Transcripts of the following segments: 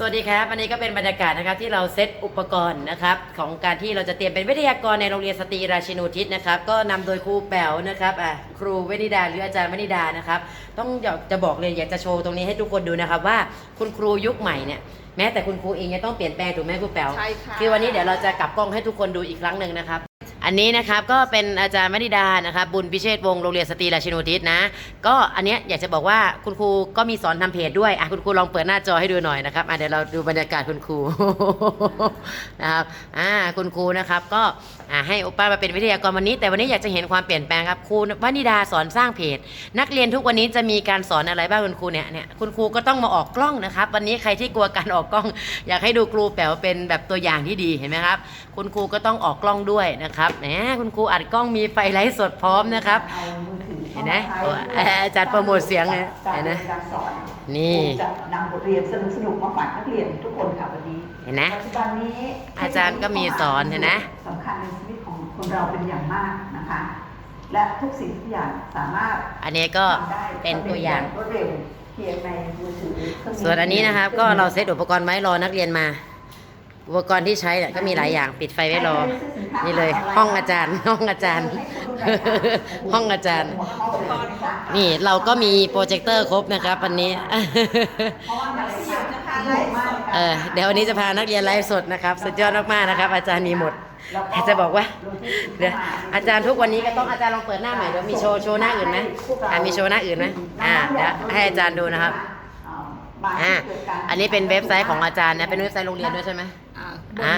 สวัสดีครับวันนี้ก็เป็นบรรยากาศนะครับที่เราเซตอุปกรณ์นะครับของการที่เราจะเตรียมเป็นวิทยากรในโรงเรียนสตรีราชินูทิศนะครับก็นำโดยครูแป๋วนะครับอะครูวนิดาหรืออาจารย์วนิดานะครับต้องอยากจะบอกเลยอยากจะโชว์ตรงนี้ให้ทุกคนดูนะครับว่าคุณครูยุคใหม่เนี่ยแม้แต่คุณครูเองยังต้องเปลี่ยนแปลงถูกไหมครูแป๋วใช่ค่ะคือวันนี้เดี๋ยวเราจะกลับกล้องให้ทุกคนดูอีกครั้งหนึ่งนะครับ อันนี้นะครับก็เป็นอาจารย์มณิดานะครับบุญพิเชษวงศ์โรงเรียนสตรีราชินูทิศนะ ก็อันเนี้ยอยากจะบอกว่าคุณครูก็มีสอนทำเพจด้วยอะคุณครูลองเปิดหน้าจอให้ดูหน่อยนะครับอะเดี๋ยวเราดูบรรยากาศคุณครู นะครับอ่าคุณครูนะครับก็ อ่าให้โอป้ามาเป็นวิทยากรวันนี้ แต่วันนี้อยากจะเห็นความเปลี่ยนแปลงครับครูวนิดาสอนสร้างเพจ นักเรียนทุกวันนี้จะมีการสอนอะไรบ้างคุณครูเนี่ยเนี่ยคุณครูก็ต้องมาออกกล้องนะครับ วันนี้ใครที่กลัวการออกกล้อง อยากให้ดูครูแป๋วเป็นแบบตัวอย่างที่ดีเห็นไหมครับ คุณครูก็ต้องออกกล้องด้วยนะครับแหมคุณครูอัดกล้องมีไฟไลท์สดพร้อมนะครับ ห็นไหมข้าาโอ้เอ่ออาจารย์โปรโมทเสียงไงการเห็นไหมเรียนการสอนนี่ครูจะนำบทเรียนสนุกๆมาฝากนักเรียนทุกคนค่ะวันนี้เห็นไหมปัจจุบันนี้อาจารย์ก็มีสอนเห็นไหมสำคัญในชีวิตของคนเราเป็นอย่างมากนะคะ และทุกสิ่งทุกอย่างสามารถอันนี้ก็ทำได้เป็นตัวอย่างรวดเร็วเพียงในมือถือเครื่องส่วนอันนี้นะครับก็เราเซตอุปกรณ์ไว้รอนักเรียนมาอุปกรณ์ที่ใช้เนี่ยก็มีหลายอย่างปิดไฟไว้รอ นี่เลยห้องอาจารย์ห้องอาจารย์ ห้องอาจารย์ นี่เราก็มีโปรเจคเตอร์ครบนะครับวันนี้เพราะว่ามันเสียงนะคะไลฟ์สดเออเดี๋ยววันนี้จะพานักเรียนไลฟ์สดนะครับ สุดยอดมากๆนะครับ อาจารย์มีหมดแต่จะบอกว่าเดี๋ยวอาจารย์ทุกวันนี้ก็ต้องอาจารย์ลองเปิดหน้าใหม่เดี๋ยวมีโชว์โชว์หน้าอื่นไหมอ่ามีโชว์หน้าอื่นไหมอ่าเดี๋ยวให้อาจารย์ดูนะครับอ่าอันนี้เป็นเว็บไซต์ของอาจารย์นะเป็นเว็บไซต์โรงเรียนด้วยใช่ไหมอ่า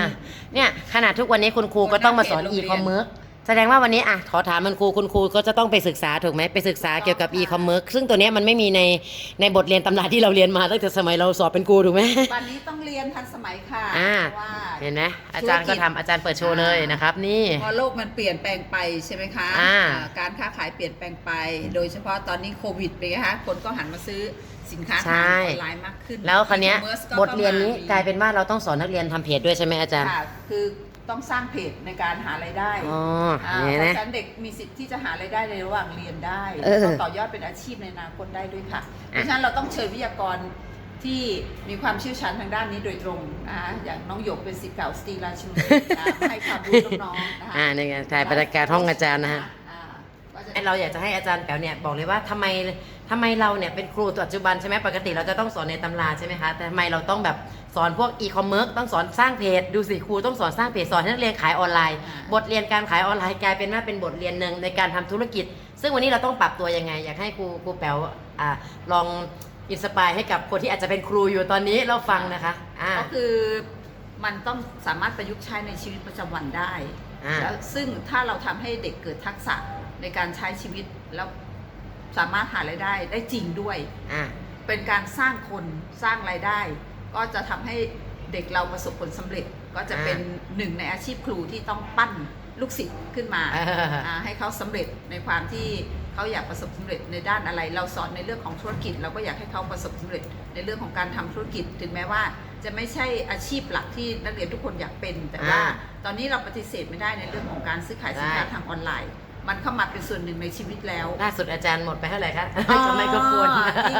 เนี่ยขนาดทุกวันนี้คุณครูก็ต้องมาสอนอีคอมเมิร์ซ แสดงว่าวันนี้อะขอถามคุณครูคุณครูก็จะต้องไปศึกษาถูกไหมไปศึกษาเกี่ยวกับอีคอมเมิร์ซซึ่งตัวเนี้ยมันไม่มีในในบทเรียนตำราที่เราเรียนมาตั้งแต่สมัยเราสอบเป็นครูถูกไหม วันนี้ต้องเรียนทันสมัยค่ะอ่า เพราะว่า เห็นไหมอาจารย์ก็ทำอาจารย์เปิดโชว์เลยนะครับ นี่ พอโลกมันเปลี่ยนแปลงไปใช่ไหมคะอ่า อ่าการค้าขายเปลี่ยนแปลงไป โดยเฉพาะตอนนี้โควิดเป็นไงคะคนก็หันมาซื้อสินค้าทางออนไลน์มากขึ้น แล้วคราวเนี้ย e-commerce ก็บทเรียนนี้ข้มกลายเป็นว่าเราต้องสอนนักเรียนทำเพจด้วยใช่ไหมอาจารย์ ค่ะคือ ต้องสร้างเพจในการหารายได้อ๋ออ่าเนี่ยเพนะราะฉะนั้นเด็กมีสิทธิ์ที่จะหารายได้ในระหว่างเรียนได้เออแล้วก็ต่อยอดเป็นอาชีพในอนาคตได้ด้วยค่ะ เพราะฉะนั้นเราต้องเชิญวิทยากรที่มีความเชี่ยวชาญทางด้านนี้โดยตรงนะคะอย่างน้องหยกเป็นศิษย์เก่าสตรีราชินีนะคะมาให้ความรู้น้องๆนะคะ อ่านี่ไงถ่ายบรรยากาศห้องอาจารย์นะฮะอ่าก็จะ เราอยากจะให้อาจารย์แป๋วเนี่ยบอกเลยว่าทำไมทำไมเราเนี่ยเป็นครูปัจจุบันใช่ไหมปกติเราจะต้องสอนในตำราใช่ไหมคะแต่ทำไมเราต้องแบบสอนพวกอีคอมเมิร์ซต้องสอนสร้างเพจดูสิครูต้องสอนสร้างเพจสอนให้นักเรียนขายออนไลน์ บทเรียนการขายออนไลน์กลายเป็นว่าเป็นบทเรียนหนึ่งในการทำธุรกิจ ซึ่งวันนี้เราต้องปรับตัวยังไง อยากให้ครูครูแป๋วอ่าลองอินสปายให้กับคนที่อาจจะเป็นครูอยู่ตอนนี้เราฟังนะคะอ่าก็คือมันต้องสามารถประยุกต์ใช้ในชีวิตประจำวันได้อ่าแล้วซึ่งถ้าเราทำให้เด็กเกิดทักษะ ในการใช้ชีวิตแล้วสามารถหารายได้ได้จริงด้วย อ่า เป็นการสร้างคนสร้างรายได้ ก็จะทำให้เด็กเราประสบผลสำเร็จ ก็จะเป็นหนึ่งในอาชีพครูที่ต้องปั้นลูกศิษย์ขึ้นมาอ่าอ่าให้เขาสำเร็จในความที่เขาอยากประสบสำเร็จในด้านอะไร เราสอนในเรื่องของธุรกิจ เราก็อยากให้เขาประสบสำเร็จในเรื่องของการทำธุรกิจ ถึงแม้ว่าจะไม่ใช่อาชีพหลักที่นักเรียนทุกคนอยากเป็น แต่ว่าอ่าตอนนี้เราปฏิเสธไม่ได้ในเรื่องของการซื้อขายสินค้าได้ ทางออนไลน์ มันเข้ามาเป็นส่วนหนึ่งในชีวิตแล้วล่าสุดอาจารย์หมดไปเท่าไหร่คะอ๋อกับไมโครโฟนจริง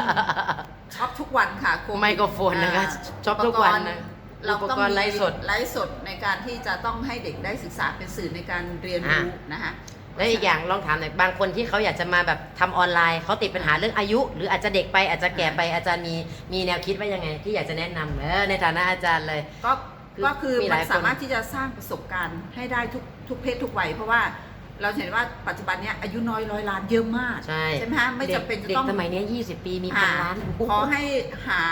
ช็อปทุกวันค่ะโควิดไมโครโฟนนะคะาช็อปทุกวันนะเราอุปต้องกรณ์มีไลฟ์สดไลฟ์สดในการที่จะต้องให้เด็กได้ศึกษาเป็นสื่อในการเรียนรู้นะคะและอีกอย่างลองถามหน่อยบางคนที่เขาอยากจะมาแบบทำออนไลน์เขาติดปัญหาเรื่องอายุ หรืออาจจะเด็กไปอาจจะแก่ไปอาจารย์มีมีแนวคิดว่ายังไง ที่อยากจะแนะนำเออในฐานะอาจารย์เลยก็คือก็คือมีหมัลานยคนสามารถที่จะสร้างประสบการณ์ให้ได้ทุกทุกเพศทุกวัยเพราะว่า เราเห็นว่าปัจจุบันเนี้ยอายุน้อยร้อยล้านเยอะมากใช่ไหมฮะไม่จำเป็นจะด็กต้องสมัยเนี้ย20ปีมีพันล้านขอให้หา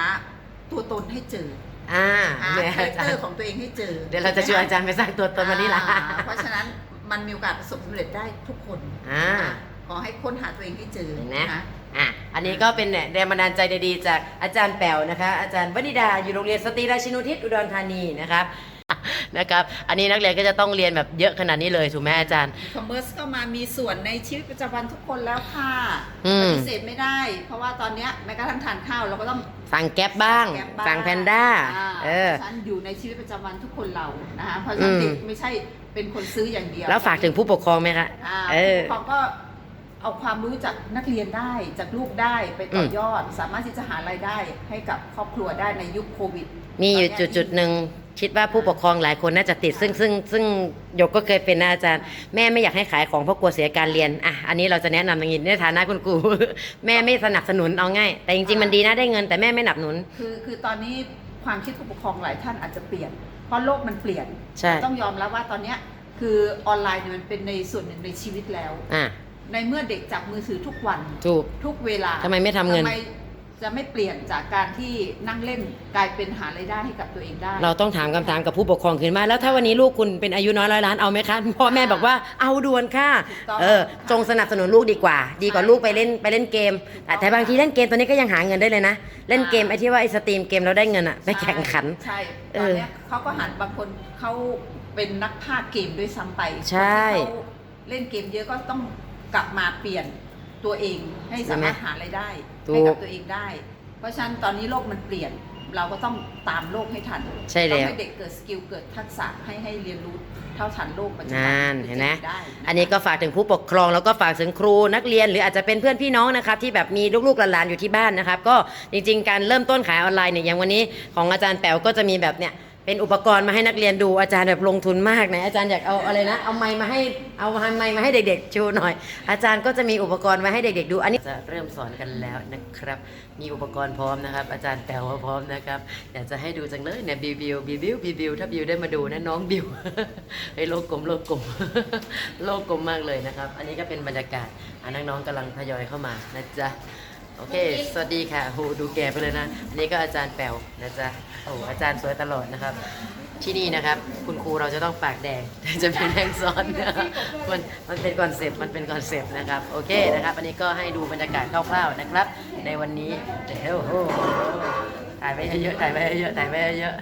ตัวตนให้เจออ่าหาเนี่ยคาแรอาคจาเตอรร์ย์ของตัวเองให้เจอ เดี๋ยวเราจะชวนอาจารย์ไปสร้างตัวตนวันนี้ละอ่าเพราะฉะนั้นมันมีโอกาสประสบความสำเร็จได้ทุกคนอ่าขอให้ค้นหาตัวเองให้เจอเห็นไหมนะคะอะอันนี้ก็เป็นเนี่ยแรงบันดาลใจดีๆจากอาจารย์แป๋วนะคะ อาจารย์วนิดาอยู่โรงเรียนสตรีราชินุทิศอุดรธานีนะครับ นะครับ อันนี้นักเรียนก็จะต้องเรียนแบบเยอะขนาดนี้เลยถูกไหมอาจารย์ คอมเมอร์สก็มามีส่วนในชีวิตประจำวันทุกคนแล้วค่ะอืม ปฏิเสธไม่ได้ เพราะว่าตอนเนี้ยแม้กระทั่งทานข้าวเราก็ต้องสั่งแก๊ปบ้าง แกร็บบ้สั่งแพนด้า อ่เออฉันอยู่ในชีวิตประจำวันทุกคนเรานะคะเพราะฉะนั้นอืมเด็กไม่ใช่เป็นคนซื้ออย่างเดียวแล้วฝากถึงผู้ปกครองไหมคะ อ่าเออ ผู้ปกครองก็เอาความรู้จากนักเรียนได้จากลูกได้ไปต่อยอด สามารถที่จะหารายได้ให้กับครอบครัวได้ในยุคโควิดมีอยู่ตนจุดเนี้จุดๆหนึ่ง คิดว่าผู้ปกครองหลายคนน่าจะติดซึ่งซึ่งซึ่งหยกก็เคยเป็นนะอาจารย์ แม่ไม่อยากให้ขายของเพราะกลัวเสียการเรียนอะอันนี้เราจะแนะนำอย่างนี้ในฐานะคุณครู แม่ไม่สนับสนุนเอาง่ายแต่จริงๆมันดีนะได้เงิน แต่แม่ไม่หนับหนุน คือคือตอนนี้ความคิดผู้ปกครองหลายท่านอาจจะเปลี่ยน เพราะโลกมันเปลี่ยน ใช่ ต้องยอมรับว่าตอนเนี้ยคือออนไลน์เนี่ยมันเป็นในส่วนหนึ่งในชีวิตแล้ว อะในเมื่อเด็กจับมือถือทุกวัน ถูก ทุกเวลาทำไมไม่ทำเงิน ทำไม จะไม่เปลี่ยนจากการที่นั่งเล่นกลายเป็นหารายได้ให้กับตัวเองได้ เราต้องถามคำถามกับผู้ปกครองขึ้นมาแล้วถ้าวันนี้ลูกคุณเป็นอายุน้อยร้อยล้านเอาไหมคะพ่อแม่บอกว่าเอาด่วนค่ะถูกต้องเออจงสนับสนุนลูกดีกว่า ดีกว่าลูกไปเล่นไปเล่นเกม แต่แต่บางทีเล่นเกมตัวนี้ก็ยังหาเงินได้เลยนะ เล่นเกมไอ้ที่ว่าไอ้สตรีมเกมเราได้เงินอะไปแข่งขัน ใช่เอตอนอเนี้ยเขาก็หันบางคนเขาเป็นนักพากย์เกมด้วยซ้ำไปใช่ คนที่เขาเล่นเกมเยอะก็ต้องกลับมาเปลี่ยน ตัวเองให้สามารถหารายได้ถูกให้กับตัวเองได้ เพราะฉะนั้นตอนนี้โลกมันเปลี่ยนเราก็ต้องตามโลกให้ทันใช่แล้วต้องให้เด็กเกิดสกิลเกิดทักษะให้ให้เรียนรู้เท่าทันโลกปัจจุบันั่นเห็นไหมได้ะคะอันนี้ก็ฝากถึงผู้ปกครองแล้วก็ฝากถึงครูนักเรียนหรืออาจจะเป็นเพื่อนพี่น้องนะครับที่แบบมีลูกๆหลานๆอยู่ที่บ้านนะครับก็จริง ๆ การเริ่มต้นขายออนไลน์เนี่ยอย่างวันนี้ของอาจารย์แป๋วก็จะมีแบบเนี่ย เป็นอุปกรณ์มาให้นักเรียนดูอาจารย์แบบลงทุนมากนะอาจารย์อยากเอาอะไรนะ เอาไม้มาให้เอาไม้มาให้เด็กๆชูหน่อย อาจารย์ก็จะมีอุปกรณ์มาให้เด็กๆดู อันนี้จะเริ่มสอนกันแล้วนะครับ มีอุปกรณ์พร้อมนะครับ อาจารย์แป๋วก็พร้อมนะครับอยากจะให้ดูจังเลยเนี่ยบิวบิวบิวบิวบิวบิวถ้าบิวได้มาดูนะน้องบิวไอ้โลกกลมโลกกลมโลกกลมมากเลยนะครับ อันนี้ก็เป็นบรรยากาศอะน้องๆกำลังทยอยเข้ามานะจ๊ะ โอเค สวัสดีค่ะโหดูแก่ไปเลยนะ อันนี้ก็อาจารย์แป๋วนะจ๊ะโอ้อาจารย์สวยตลอดนะครับ ที่นี่นะครับ คุณครูเราจะต้องปากแดง จะเป็นแดงซ้อนนะมันมันเป็นคอนเซปต์ มันเป็นคอนเซปต์นะครับ โอเคนะครับ อันนี้ก็ให้ดูบรรยากาศคร่าวๆนะครับ ในวันนี้เดี๋ยวโอ้ถ่ายไปเยอะๆ ถ่ายไปเยอะๆ ถ่ายไปเยอะ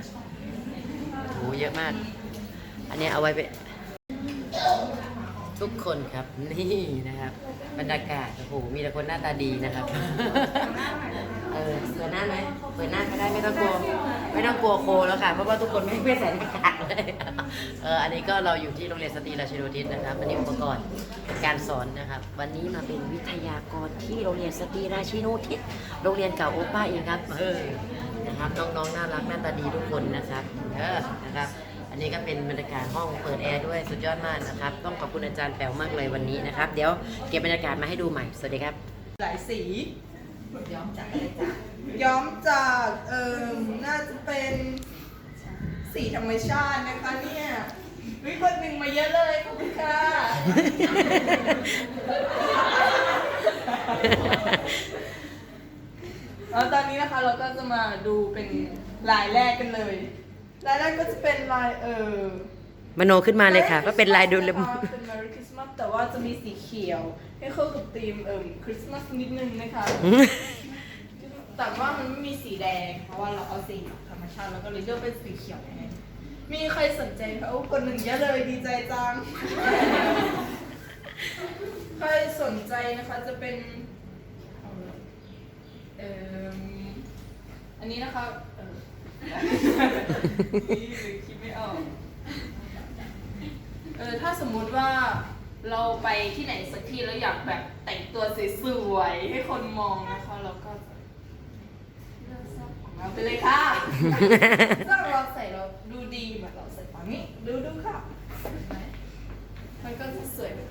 ๆโอ้โหเยอะมาก อันนี้เอาไว้เป็น ทุกคนครับนี่นะครับ บรรยากาศโอ้โหมีแต่คนหน้าตาดีนะครับ เออเปิดหน้าไหมเปิดหน้าก็ได้ไม่ต้องกลัวไม่ต้องกลัวโคแล้วค่ะเพราะว่าทุกคนไม่ไม่ใส่หน้ากากเลยเอออันนี้ก็เราอยู่ที่โรงเรียนสตรีราชินูทิศนะครับอันนี้อุปกรณ์การสอนนะครับ วันนี้มาเป็นวิทยากรที่โรงเรียนสตรีราชินูทิศโรงเรียนเก่าโอป้าเองครับเออนะครับน้องๆน่ารักหน้าตาดีทุกคนนะครับเออนะครับอั นนี้ก็เป็นบรรยากาศห้องเปิดแอร์ด้วยสุดยอดมากนะครับ ต้องขอบคุณอาจารย์แป๋วมากเลยวันนี้นะครับ เดี๋ยวเก็บบรรยากาศมาให้ดูใหม่ สวัสดีครับ หลายสี ย้อมจากอะไรจ้ะย้อมจากเอ่อน่าจะเป็นสีธรรมชาตินะคะเนี่ยวิคนหนึ่งมาเยอะเลยขอบคุณค่ะ แล้วตอนนี้นะคะเราก็จะมาดูเป็นลายแรกกันเลย ลายแรกก็จะเป็นลายเออมโนขึ้นมาเลยค่ะว่าเป็นลายดูเลมเป็น Merry Christmas แต่ว่าจะมีสีเขียวให้เข้ากับธีมเอ่มคริสต์มาสนิดนึงนะคะ แต่ว่ามันไม่มีสีแดง เพราะว่าเราเอาสีธรรมชาติแล้วก็เลยเลือกเป็นสีเขียวแทนมีใครสนใจคะโอ้คนหนึ่งเยอะเลยดีใจจัง ใครสนใจนะคะจะเป็น เอ่มอันนี้นะคะเออนี่หรือ คิดไม่ออก เออถ้าสมมุติว่าเราไปที่ไหนสักที่แล้วอยากแบบแต่งตัวสวยๆให้คนมองนะคะเราก็เลือกเสื้อของเราไปเลยค่ะเสื้อเราใส่เราดูดีเหมือนเราใส่ปังนี้ดูดูค่ะเห็นไหมมันก็จะสวยแบบ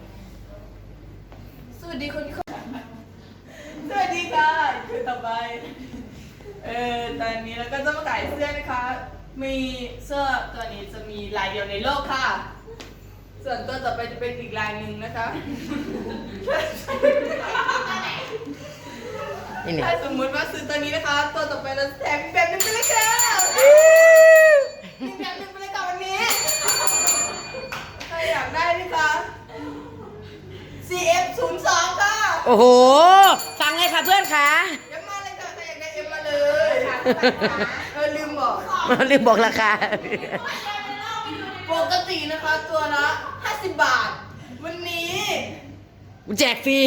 สวัสดีคนที่เขาสวัสดีค่ะคือต่อไป เออตอนนี้เราก็จะมาขายเสื้อนะคะ มีเสื้อตัวนี้จะมีลายเดียวในโลกค่ะ ส่วนตัวต่อไปจะเป็นอีกลายหนึ่งนะคะ นี่เนี่ยถ้าสมมุติว่าซื้อตัวนี้นะคะ ตัวต่อไปเราแถมอีกแบบหนึงไปเลยค่ะมีแบบหนึงไปเลยค่ะวันนี้ ใครอยากได้ไหมคะ CF 0 2 ค่ะ โอ้โหฟังเลยค่ะเพื่อนค่ะเอ็มมาเลยค่ะ เออลืมบอก ลืมบอกราคา ปกตินะคะตัวละ 50 บาท วันนี้ แจกฟรี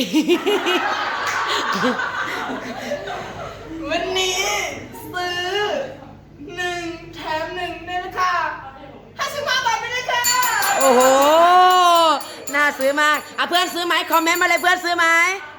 วันนี้ซื้อหนึ่งแถมหนึ่งในราคา55 บาทไปเลยค่ะโอ้โห น่าซื้อซื้อมากอะเพื่อนซื้อไหมคอมเมนต์มาเลยเพื่อนซื้อไหมเ